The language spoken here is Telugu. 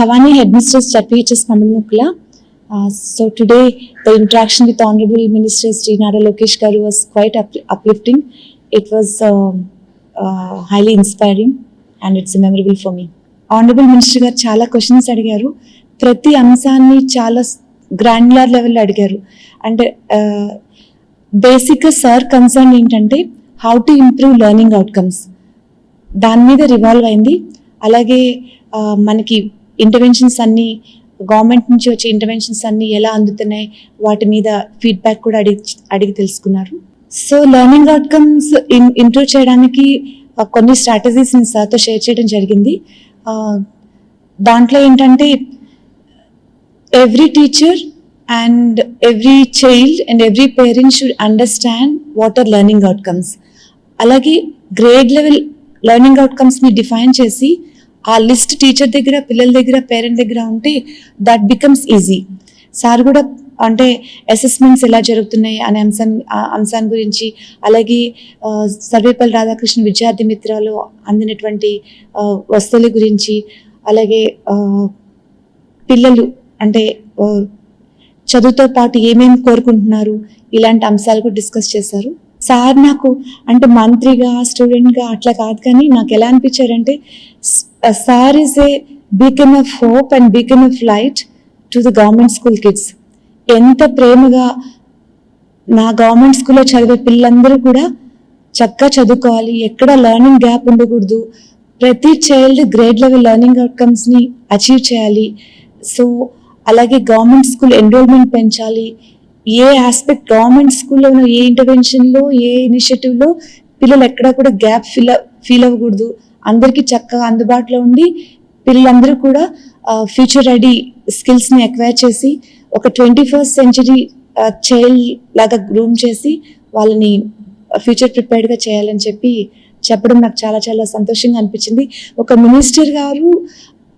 Bhavani head ministers ZPHS తమిళముఖుల so today the interaction with honourable minister Shri Nara Lokesh garu was quite uplifting it was highly inspiring and it's memorable for me honourable minister garu చాలా క్వశ్చన్స్ అడిగారు. ప్రతి అంశాన్ని చాలా గ్రాన్యులర్ లెవెల్లో అడిగారు. అంటే బేసిక్గా సార్ కన్సర్న్ ఏంటంటే how to improve learning outcomes దాని మీద రివాల్వ్ అయింది. అలాగే మనకి ఇంటర్వెన్షన్స్ అన్ని గవర్నమెంట్ నుంచి వచ్చే ఇంటర్వెన్షన్స్ అన్ని ఎలా అందుతున్నాయి? వాటి మీద ఫీడ్బ్యాక్ కూడా అడిగి అడిగి తెలుసుకున్నారు. సో లెర్నింగ్ అవుట్కమ్స్ ఇంప్రూవ్ చేయడానికి కొన్ని స్ట్రాటజీస్ సార్తో షేర్ చేయడం జరిగింది. దాంట్లో ఏంటంటే every teacher and every child and every parent should understand what are learning outcomes అలాగే గ్రేడ్ లెవెల్ లెర్నింగ్ అవుట్కమ్స్ని డిఫైన్ చేసి ఆ లిస్ట్ టీచర్ దగ్గర పిల్లల దగ్గర పేరెంట్ దగ్గర ఉంటే దట్ బికమ్స్ ఈజీ సార్ కూడా అంటే అసెస్మెంట్స్ ఎలా జరుగుతున్నాయి అనే అంశం అంశాన్ని గురించి అలాగే సర్వేపల్లి రాధాకృష్ణ విద్యార్థి మిత్రాలు అందినటువంటి వస్తువుల గురించి అలాగే పిల్లలు అంటే చదువుతో పాటు ఏమేమి కోరుకుంటున్నారు ఇలాంటి అంశాలు కూడా డిస్కస్ చేశారు. సార్ నాకు అంటే మంత్రిగా స్టూడెంట్గా అట్లా కాదు కానీ నాకు ఎలా అనిపించారంటే sir is a beacon of hope and beacon of light to the government school kids ఎంత ప్రేమగా నా గవర్నమెంట్ స్కూల్లో చదివే పిల్లలందరూ కూడా చక్కగా చదువుకోవాలి. ఎక్కడ లెర్నింగ్ గ్యాప్ ఉండకూడదు. ప్రతి చైల్డ్ గ్రేడ్ లెవెల్ లెర్నింగ్ అవుట్కమ్స్ని అచీవ్ చేయాలి. సో అలాగే గవర్నమెంట్ స్కూల్ ఎన్రోల్మెంట్ పెంచాలి. ఏ ఆస్పెక్ట్ గవర్నమెంట్ స్కూల్లో ఏ ఇంటర్వెన్షన్లో ఏ ఇనిషియేటివ్లో పిల్లలు ఎక్కడ కూడా గ్యాప్ ఫీల్ ఫీల్ అవ్వకూడదు. అందరికీ చక్కగా అందుబాటులో ఉండి పిల్లలందరూ కూడా ఫ్యూచర్ రెడీ స్కిల్స్ని ఎక్వైర్ చేసి ఒక ట్వంటీ ఫస్ట్ సెంచరీ చైల్డ్ లాగా గ్రూమ్ చేసి వాళ్ళని ఫ్యూచర్ ప్రిపేర్డ్గా చేయాలని చెప్పి చెప్పడం నాకు చాలా చాలా సంతోషంగా అనిపించింది. ఒక మినిస్టర్ గారు